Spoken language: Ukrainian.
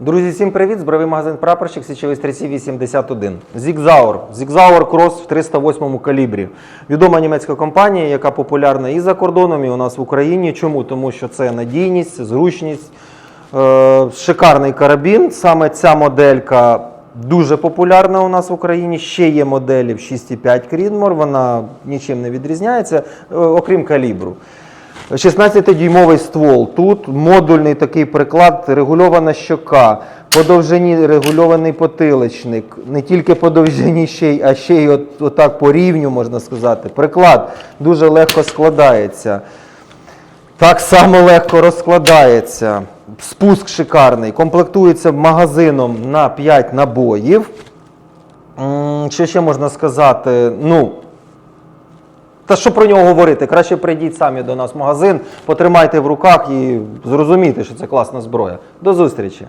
Друзі, всім привіт! Збройний магазин Прапорщик, січовий стрільців 81. Зігзаур. Зігзаур Крос в 308 калібрі. Відома німецька компанія, яка популярна і за кордоном, і у нас в Україні. Чому? Тому що це надійність, зручність, е, шикарний карабін. Саме ця моделька дуже популярна у нас в Україні. Ще є моделі в 6,5 Creedmoor, вона нічим не відрізняється, е, окрім калібру. 16-дюймовий ствол. Тут модульний такий приклад, регульована щока, по довжині регульований потиличник, не тільки по довжині ще й, а ще й от, отак по рівню, можна сказати. Приклад дуже легко складається. Так само легко розкладається. Спуск шикарний. Комплектується магазином на 5 набоїв. Що ще можна сказати? Ну, та що про нього говорити? Краще прийдіть самі до нас в магазин, потримайте в руках і зрозумійте, що це класна зброя. До зустрічі!